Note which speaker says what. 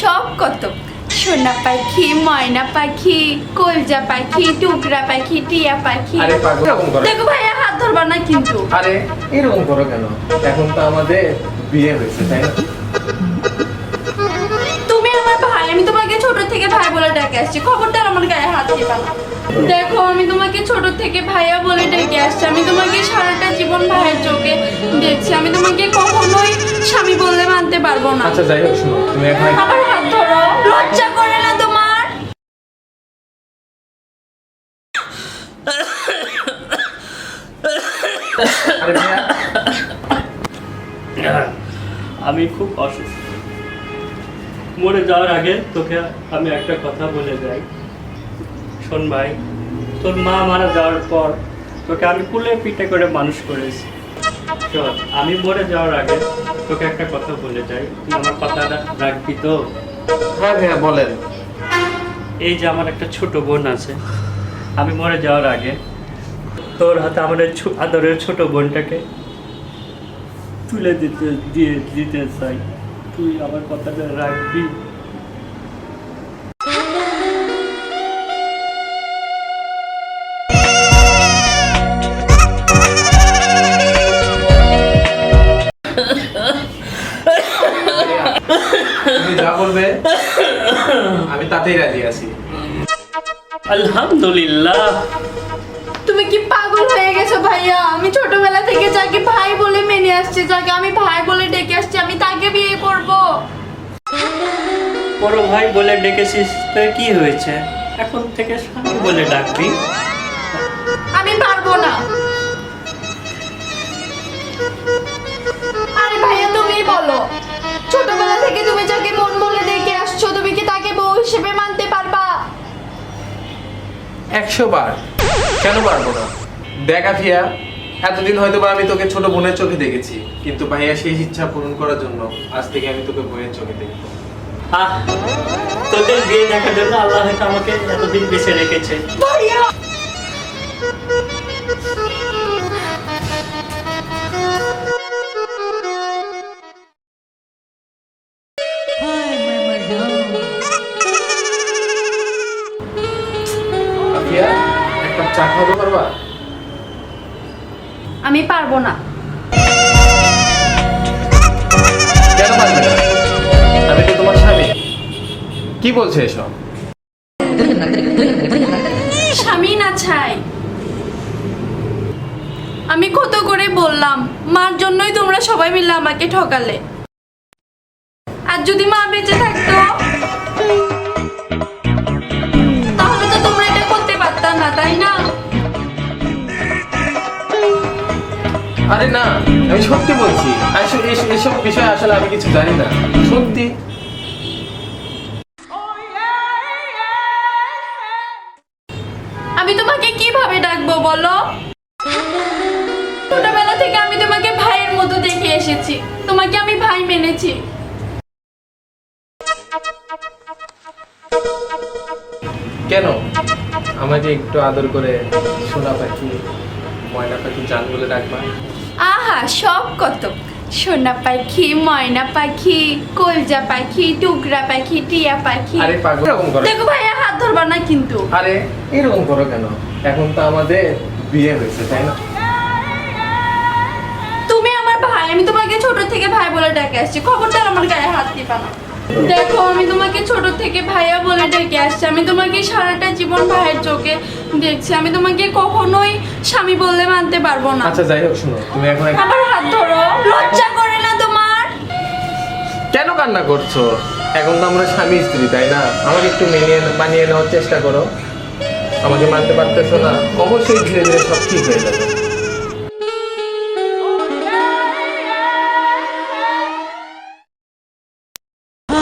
Speaker 1: সব কত? সোনা পাখি ময়না পাখি কলজা পাখি টুকরা পাখি টিয়া পাখি।
Speaker 2: আরে পাগল এরকম করো।
Speaker 1: দেখো ভাইয়া হাত ধরবা না কিন্তু।
Speaker 2: আরে এরকম করো কেন? এখন তো আমাদের বিয়ে হয়েছে তাই না?
Speaker 1: ডেকে আসছি। খবরদার আমার গায়ে হাত দিবা না। দেখো আমি তোমাকে ছোট থেকে ভাইয়া বলে ডেকে আসছি। আমি তোমাকে সারাটা জীবন ভাইয়ের চোখে দেখছি। আমি তোমাকে কখনোই স্বামী বললে মানতে পারব না।
Speaker 2: আচ্ছা যাই হোক শোনো তুমি এখন
Speaker 1: আমার হাত ধরো। লজ্জা করে না তোমার?
Speaker 3: আমি খুব অসুস্থ। মরে যাওয়ার আগে তোকে আমি একটা কথা বলে যাই। শোন ভাই তোর মা মারা যাওয়ার পর তোকে আমি কুলে পিঠে করে মানুষ করেছি। শোন আমি মরে যাওয়ার আগে তোকে একটা কথা বলে যাই। তুই আমার কথাটা রাখবি তো?
Speaker 2: হ্যাঁ হ্যাঁ বলেন।
Speaker 3: এই যে আমার একটা ছোট বোন আছে আমি মরে যাওয়ার আগে তোর হাতে আমার আদরের ছোট বোনটাকে তুলে দিতে দিয়ে দিতে চাই। তুই আমার কথাটা রাখবি।
Speaker 2: তুমি যা বলবে আমি তাতেই রাজি আছি।
Speaker 3: আলহামদুলিল্লাহ।
Speaker 1: তুমি কি পাগল হয়ে গেছো ভাইয়া? আমি ছোটবেলা থেকে যাকে ভাই বলে মেনে আসছি যাকে আমি ভাই বলে ডেকে আসছি আমি তাকে বিয়ে করব
Speaker 3: বড় ভাই বলে ডেকেছিস তো কি হয়েছে? এখন থেকে স্বামী বলে ডাকবি।
Speaker 1: আমি পারব না। আরে ভাইয়া তুমি বলো। ছোটবেলা থেকে তুমি যাকে মন বলে ডেকে আসছো তুমি কি তাকে বউ হিসেবে মানতে পারবা?
Speaker 2: একশো বার কেন পারব না? দেখা ফিয়া এতদিন হয়তো বা আমি তোকে ছোট বোনের চোখে দেখেছি। কিন্তু ভাইয়া সেই ইচ্ছা পূরণ করার জন্য আজ থেকে আমি তোকে বোনের চোখে দেখব।
Speaker 3: আহ তোদের বিয়ে দেখার জন্য আল্লাহ হয়তো আমাকে এতদিন বেঁচে রেখেছে।
Speaker 2: চা খাওয়াতে পারবা
Speaker 1: আমি পারব না।
Speaker 2: কেন পারবে না? কি বলছে এসব?
Speaker 1: স্বামী না ছাই আমি কত করে বললাম মার জন্যই তোমরা সবাই মিলে আমাকে ঠকালে। আর যদি মা বেঁচে থাকতো তাহলে তো তোমরা এটা করতে পারতাম না তাই না?
Speaker 2: আরে না আমি সত্যি বলছি। আসলে এসব বিষয়ে আসলে আমি কিছু জানি না। সত্যি?
Speaker 1: কীভাবে ডাকবো বলো। ছোটবেলা থেকে আমি তোমাকে ভাইয়ের মতো দেখে এসেছি। তোমাকে আমি ভাই মেনেছি।
Speaker 2: কেন? আমাকে একটু আদর করে সোনা পাখি ময়না পাখি জান বলে ডাকবা।
Speaker 1: আহা সব কত। সোনা পাখি ময়না পাখি কলজা পাখি টুকরা পাখি টিয়া পাখি।
Speaker 2: আরে পাগল এরকম করো।
Speaker 1: দেখো ভাইয়া হাত ধরবা না কিন্তু।
Speaker 2: আরে এরকম করো কেন? এখন তো আমাদের বিয়ে হয়েছে তাই না?
Speaker 1: তুমি আমার ভাই আমি তোমাকে ছোট থেকে ভাই বলে ডেকে আসছি। খবরদার আমার গায়ে হাত দিবা না। দেখো আমি তোমাকে ছোট থেকে ভাইয়া বলে ডেকে আসছি। আমি তোমাকে সারাটা জীবন ভাইয়ের চোখে দেখছি। আমি তোমাকে কখনোই স্বামী বললে মানতে পারব না।
Speaker 2: আচ্ছা যাই হোক শোনো তুমি এখন
Speaker 1: আমার হাত ধরো। লজ্জা করে না তোমার?
Speaker 2: কেন কান্না করছ? এখন তো আমরা স্বামী স্ত্রী তাই না? আমাকে একটু মেনিয়ে মানিয়ে নেওয়ার চেষ্টা করো। আমাকে মানতে পারতেছো না অবশ্যই ধীরে ধীরে সব ঠিক হয়ে যাবে।